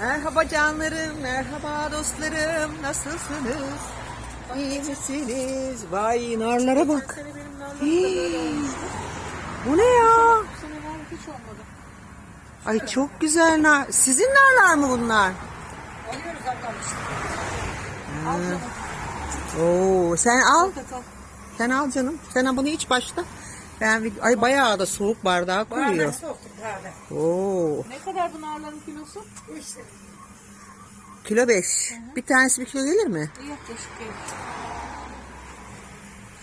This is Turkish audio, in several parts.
Merhaba canlarım, merhaba dostlarım. Nasılsınız? İyi misiniz? Vay narlara bak. Bu ne ya? Hiç olmadı. Ay çok güzel nar. Sizin narlar mı bunlar? Alıyoruz ablam. Al. Oo, sen al. Sen al canım. Sen bunu iç başta. Ben ay bayağı da soğuk bardağa koyuyor. soğuktur Oo, Ne kadar bu narların kilosu? İşte. kilo 5. Bir tanesi bir kilo gelir mi? Yaklaşık gelir.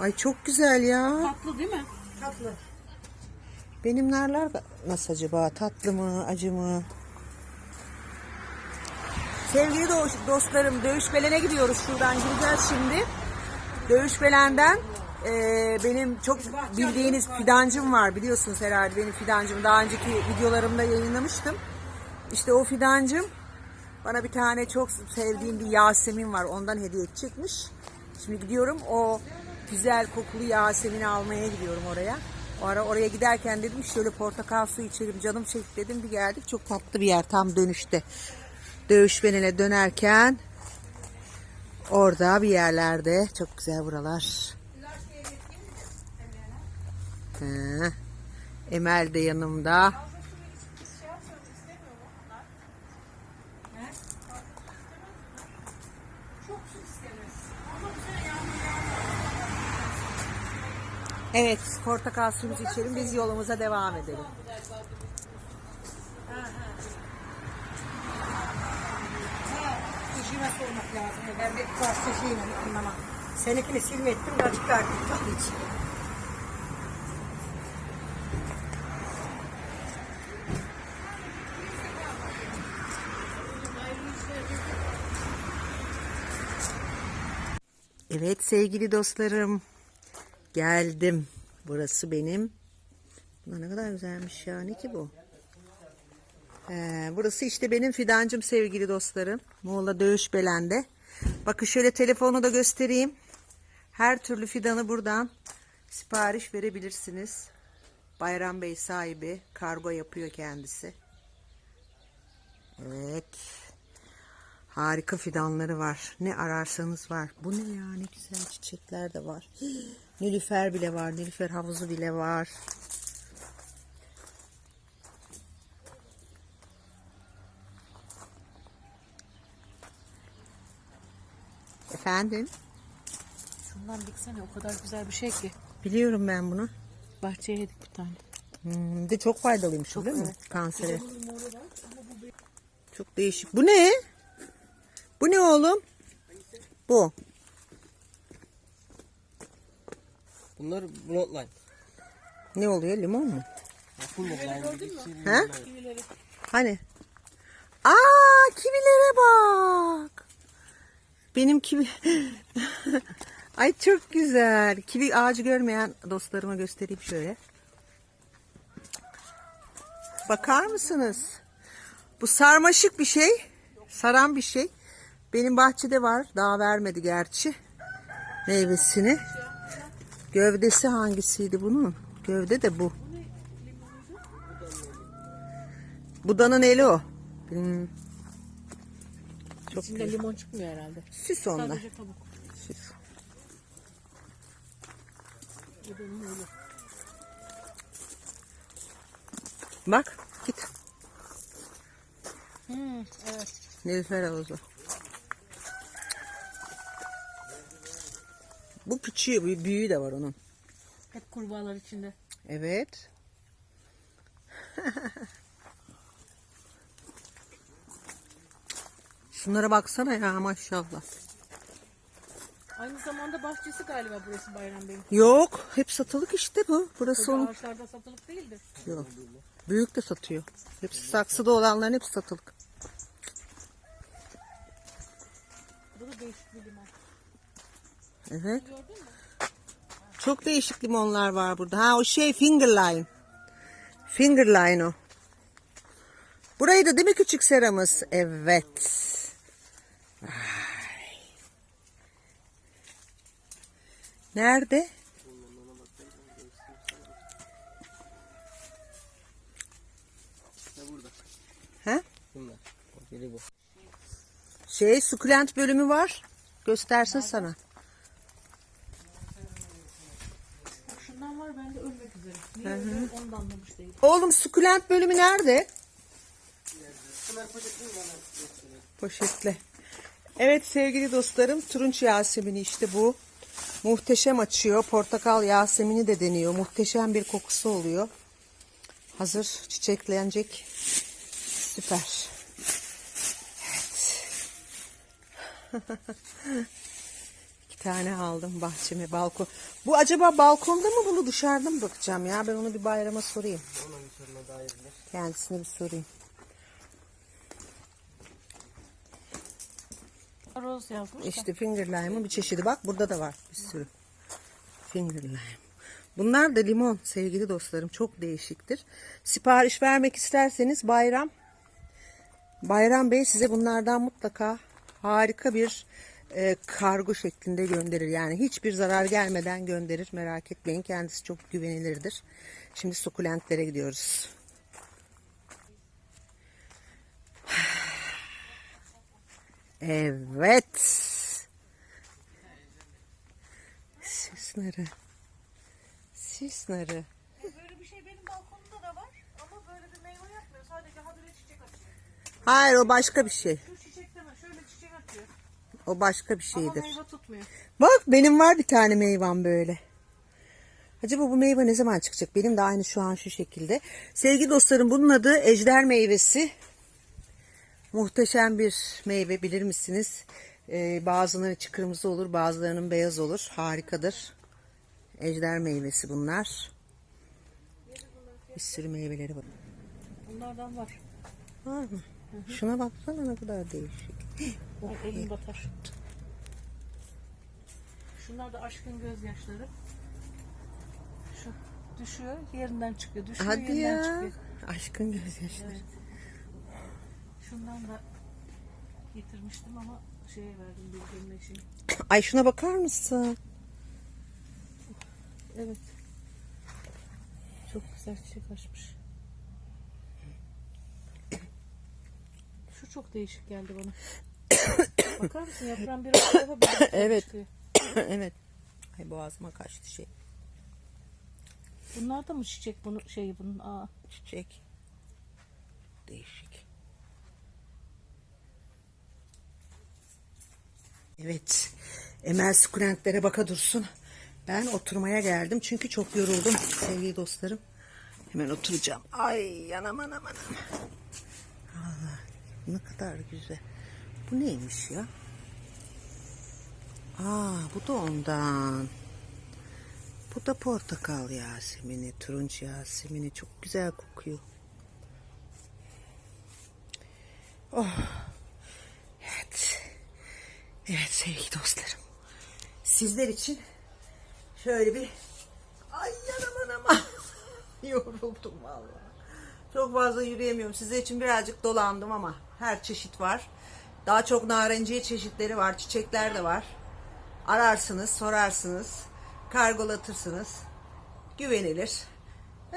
Ay çok güzel ya. Tatlı değil mi? Tatlı. Benim narlar da nasıl acaba? Tatlı mı, acı mı? Sevgili do- dostlarım, Dövüş Belen'e gidiyoruz. Şuradan gireceğiz şimdi. Dövüş Belen'den eee, benim çok bildiğiniz fidancım var. Biliyorsunuz herhalde benim fidancım. Daha önceki videolarımda yayınlamıştım. İşte o fidancım bana bir tane çok sevdiğim bir Yasemin var. Ondan hediye edecekmiş. Şimdi gidiyorum o güzel kokulu Yasemin'i almaya gidiyorum oraya. O ara oraya giderken dedim şöyle portakal suyu içelim canım çekti dedim bir geldik. Çok tatlı bir yer tam dönüşte. Dövüşmenine dönerken orada bir yerlerde çok güzel buralar. Hı. Emel de yanımda. Evet, portakal suyumuzu içelim. Biz yolumuza devam edelim. Kişime sormak lazım. Ben bir varsa şeyini. Seninkini silmettim. Birazcık daha tadı için. Evet sevgili dostlarım. Geldim. Burası benim. Bunlar ne kadar güzelmiş ya. Ne ki bu? Ee, burası işte benim fidancım sevgili dostlarım. Muğla Dövüş Belen'de. Bakın şöyle telefonu da göstereyim. Her türlü fidanı buradan sipariş verebilirsiniz. Bayram Bey sahibi. Kargo yapıyor kendisi. Evet. Harika fidanları var. Ne ararsanız var. Bu ne ya? Ne güzel çiçekler de var. Nilüfer bile var. Nilüfer havuzu bile var. Efendim? Şundan diksene o kadar güzel bir şey ki. Biliyorum ben bunu. Bahçeye yedik bir tane. Hmm, de çok faydalıymış değil mi? Kansere. Çok değişik. Bu ne? Bu ne oğlum? Bu. Bunlar bloodline. Ne oluyor? Limon mu? Şey Ha? Hani? Aa kivilere bak. Benim kivi... Ay çok güzel. Kivi ağacı görmeyen dostlarıma göstereyim şöyle. Bakar mısınız? Bu sarmaşık bir şey. Saran bir şey. Benim bahçede var. Daha vermedi gerçi. Meyvesini. Gövdesi hangisiydi bunun? Gövde de bu. Budanın eli o. Hmm. Çok İçinde güzel. limon çıkmıyor herhalde. Süs onlar. Sadece kabuk. Süs. Bak git. Hmm, evet. Nilüfer havuzu. Bu küçüğü, bu büyüğü de var onun. Hep kurbağalar içinde. Evet. Şunlara baksana ya maşallah. Aynı zamanda bahçesi galiba burası Bayram Bey'in. Yok, hep satılık işte bu. Burası Tabii onun. ağaçlarda satılık değildir. Yok. Büyük de satıyor. Hepsi saksıda olanların hepsi satılık. Bu da değişik bir limon. Evet. Çok değişik limonlar var burada. Ha o şey fingerline. Fingerline o. Burayı da değil mi küçük seramız? Evet. Vay. Nerede? Ha? Bunlar. Biri bu. Şey sukulent bölümü var. Göstersin sana. Şundan var bende ölmek üzere. Niye öldü onu da anlamış değilim. Oğlum sukulent bölümü nerede? Poşetle. Evet sevgili dostlarım turunç yasemini işte bu. Muhteşem açıyor. Portakal yasemini de deniyor. Muhteşem bir kokusu oluyor. Hazır çiçeklenecek. Süper. Evet. Tane aldım bahçeme balkon. Bu acaba balkonda mı bunu dışarıda mı bakacağım ya? Ben onu bir bayrama sorayım. Kendisine bir sorayım. Roz yazmış. İşte finger lime'ın bir çeşidi. Bak burada da var bir sürü. Finger lime. Bunlar da limon sevgili dostlarım. Çok değişiktir. Sipariş vermek isterseniz Bayram Bayram Bey size bunlardan mutlaka harika bir e, kargo şeklinde gönderir. Yani hiçbir zarar gelmeden gönderir. Merak etmeyin. Kendisi çok güvenilirdir. Şimdi sukulentlere gidiyoruz. Evet. Sis narı. Sis narı. Böyle bir şey benim balkonumda da var ama böyle bir meyve yapmıyor. Sadece habire çiçek açıyor. Hayır o başka bir şey. Şu çiçek deme şöyle çiçek atıyor. O başka bir Ama şeydir. meyve tutmuyor. Bak benim var bir tane meyvam böyle. Acaba bu meyve ne zaman çıkacak? Benim de aynı şu an şu şekilde. Sevgili dostlarım bunun adı ejder meyvesi. Muhteşem bir meyve bilir misiniz? Ee, bazılarının içi kırmızı olur bazılarının beyaz olur. Harikadır. Ejder meyvesi bunlar. Bir sürü meyveleri var. Bunlardan var. Var mı? Şuna baksana ne kadar değişik. Ay, elim batar. Şunlar da aşkın gözyaşları. Şu düşüyor yerinden çıkıyor. Düşüyor Hadi yerinden ya. çıkıyor. Aşkın gözyaşları. Evet. Şundan da getirmiştim ama şeye verdim bildiğim için. Ay şuna bakar mısın? Evet. Çok güzel çiçek açmış. Şu çok değişik geldi bana. Bakar mısın yaprağın bir tarafa bir Evet. çıkıyor. evet. Ay boğazıma kaçtı şey. Bunlar da mı çiçek bunu şey bunun aa Çiçek. Değişik. Evet. Emel sukulentlere baka dursun. Ben oturmaya geldim çünkü çok yoruldum sevgili dostlarım. Hemen oturacağım. Ay anam anam anam. Allah ne kadar güzel. Bu neymiş ya? Aa bu da ondan. Bu da portakal yasemini, turunç yasemini çok güzel kokuyor. Oh. Evet. Evet sevgili dostlarım. Sizler için şöyle bir ay yanam anam. Yoruldum vallahi. Çok fazla yürüyemiyorum. Sizler için birazcık dolandım ama her çeşit var. Daha çok narenciye çeşitleri var. Çiçekler de var. Ararsınız, sorarsınız. Kargolatırsınız. Güvenilir.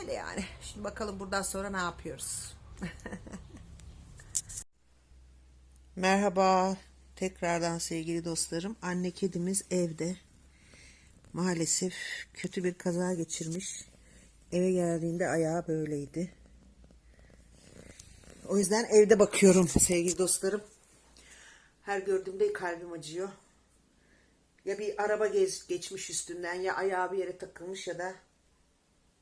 Öyle yani. Şimdi bakalım buradan sonra ne yapıyoruz. Merhaba. Tekrardan sevgili dostlarım. Anne kedimiz evde. Maalesef kötü bir kaza geçirmiş. Eve geldiğinde ayağı böyleydi. O yüzden evde bakıyorum sevgili dostlarım. Her gördüğümde kalbim acıyor. Ya bir araba gez, geçmiş üstünden ya ayağı bir yere takılmış ya da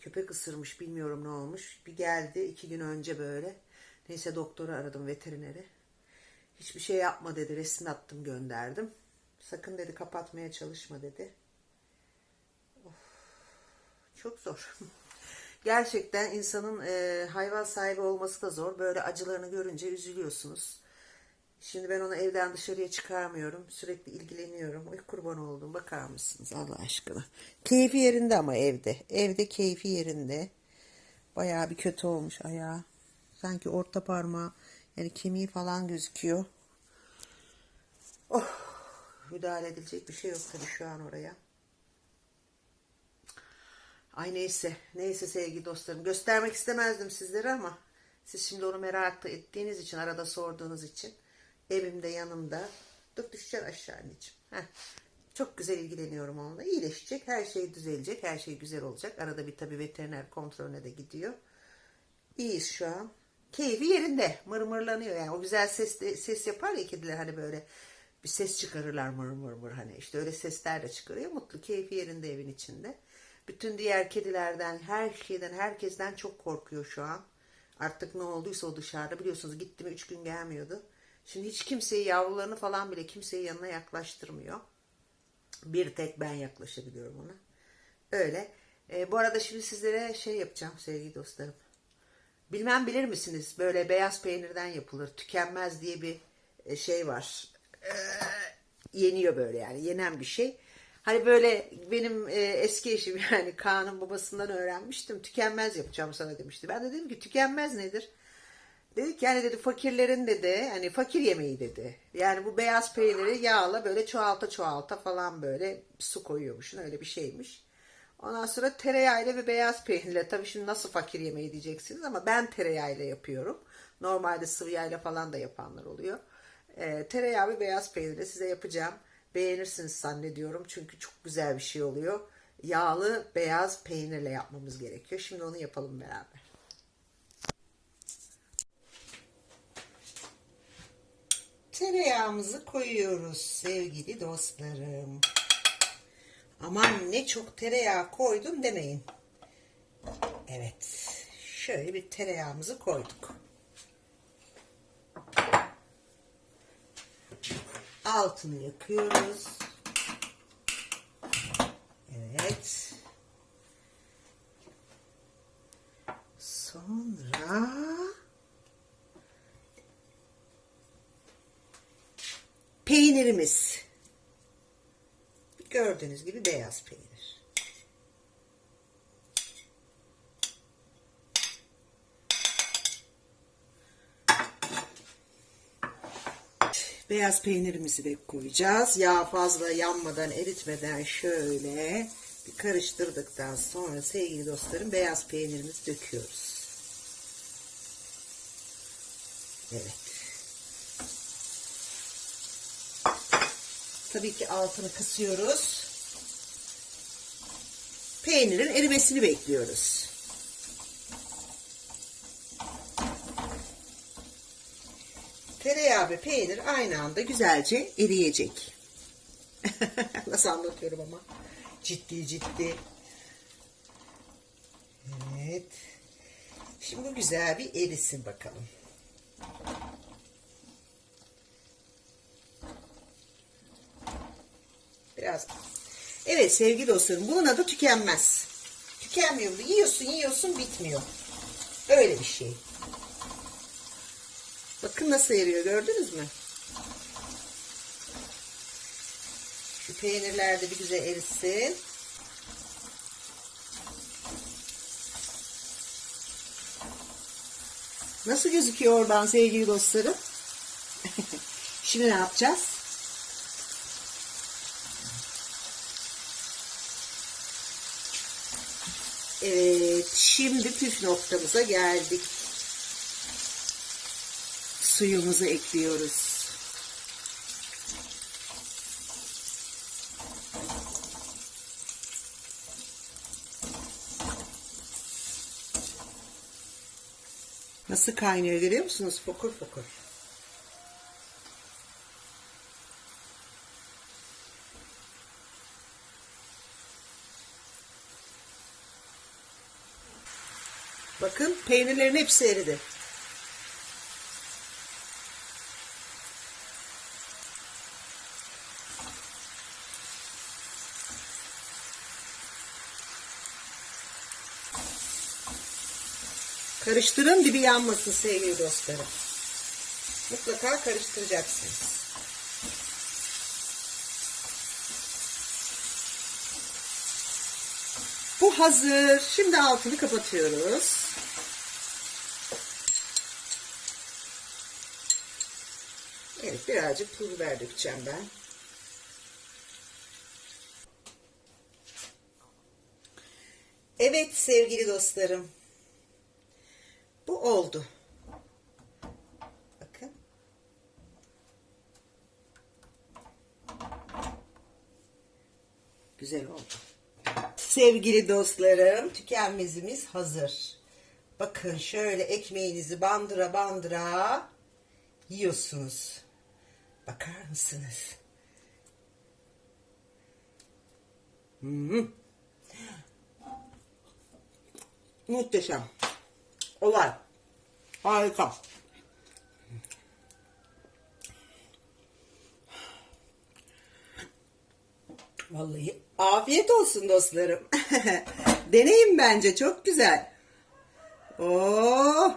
köpek ısırmış bilmiyorum ne olmuş. Bir geldi iki gün önce böyle. Neyse doktoru aradım veterineri. Hiçbir şey yapma dedi. Resim attım gönderdim. Sakın dedi kapatmaya çalışma dedi. Of, çok zor. Gerçekten insanın e, hayvan sahibi olması da zor. Böyle acılarını görünce üzülüyorsunuz. Şimdi ben onu evden dışarıya çıkarmıyorum. Sürekli ilgileniyorum. Oy kurban oldum. Bakar mısınız Allah aşkına? Keyfi yerinde ama evde. Evde keyfi yerinde. Bayağı bir kötü olmuş ayağı. Sanki orta parmağı yani kemiği falan gözüküyor. Oh, müdahale edilecek bir şey yok tabii şu an oraya. Ay neyse. Neyse sevgili dostlarım. Göstermek istemezdim sizlere ama Siz şimdi onu merak ettiğiniz için, arada sorduğunuz için evimde yanımda. Dur düşeceksin aşağı anneciğim. Heh. Çok güzel ilgileniyorum onunla. İyileşecek, her şey düzelecek, her şey güzel olacak. Arada bir tabii veteriner kontrolüne de gidiyor. İyiyiz şu an. Keyfi yerinde. Mırmırlanıyor yani. O güzel ses de- ses yapar ya kediler hani böyle bir ses çıkarırlar mır mır mır hani işte öyle sesler de çıkarıyor. Mutlu, keyfi yerinde evin içinde. Bütün diğer kedilerden, her şeyden, herkesten çok korkuyor şu an. Artık ne olduysa o dışarıda biliyorsunuz gitti mi üç gün gelmiyordu. Şimdi hiç kimseyi yavrularını falan bile kimseyi yanına yaklaştırmıyor. Bir tek ben yaklaşabiliyorum ona. Öyle. E, bu arada şimdi sizlere şey yapacağım sevgili dostlarım. Bilmem bilir misiniz? Böyle beyaz peynirden yapılır. Tükenmez diye bir e, şey var. Ee, yeniyor böyle yani. Yenen bir şey. Hani böyle benim e, eski eşim yani Kaan'ın babasından öğrenmiştim. Tükenmez yapacağım sana demişti. Ben de dedim ki tükenmez nedir? Dedi ki yani dedi fakirlerin dedi hani fakir yemeği dedi. Yani bu beyaz peyniri yağla böyle çoğalta çoğalta falan böyle su koyuyormuşsun öyle bir şeymiş. Ondan sonra tereyağıyla ve beyaz peynirle tabii şimdi nasıl fakir yemeği diyeceksiniz ama ben tereyağıyla yapıyorum. Normalde sıvı yağıyla falan da yapanlar oluyor. Ee, tereyağı ve beyaz peynirle size yapacağım. Beğenirsiniz zannediyorum çünkü çok güzel bir şey oluyor. Yağlı beyaz peynirle yapmamız gerekiyor. Şimdi onu yapalım beraber. Tereyağımızı koyuyoruz sevgili dostlarım. Aman ne çok tereyağı koydum demeyin. Evet. Şöyle bir tereyağımızı koyduk. Altını yakıyoruz. Evet. Sonra peynirimiz. Gördüğünüz gibi beyaz peynir. Beyaz peynirimizi de koyacağız. Yağ fazla yanmadan, eritmeden şöyle bir karıştırdıktan sonra sevgili dostlarım beyaz peynirimizi döküyoruz. Evet. Tabii ki altını kısıyoruz. Peynirin erimesini bekliyoruz. Tereyağı ve peynir aynı anda güzelce eriyecek. Nasıl anlatıyorum ama. Ciddi ciddi. Evet. Şimdi bu güzel bir erisin bakalım. Biraz. Evet sevgili dostlarım bunun adı tükenmez. Tükenmiyor. Yiyorsun yiyorsun bitmiyor. Öyle bir şey. Bakın nasıl eriyor gördünüz mü? Şu peynirler de bir güzel erisin. Nasıl gözüküyor oradan sevgili dostlarım? Şimdi ne yapacağız? Evet, şimdi püf noktamıza geldik. Suyumuzu ekliyoruz. Nasıl kaynıyor görüyor musunuz? Fokur fokur. Bakın peynirlerin hepsi eridi. Karıştırın dibi yanmasın sevgili dostlarım. Mutlaka karıştıracaksınız. Bu hazır. Şimdi altını kapatıyoruz. Evet birazcık pul biber dökeceğim ben. Evet sevgili dostlarım. Bu oldu. Bakın. Güzel oldu. Sevgili dostlarım tükenmezimiz hazır. Bakın şöyle ekmeğinizi bandıra bandıra yiyorsunuz. Bakar mısınız? Hmm. Muhteşem. Olay. Harika. Vallahi afiyet olsun dostlarım. Deneyin bence çok güzel. Oh,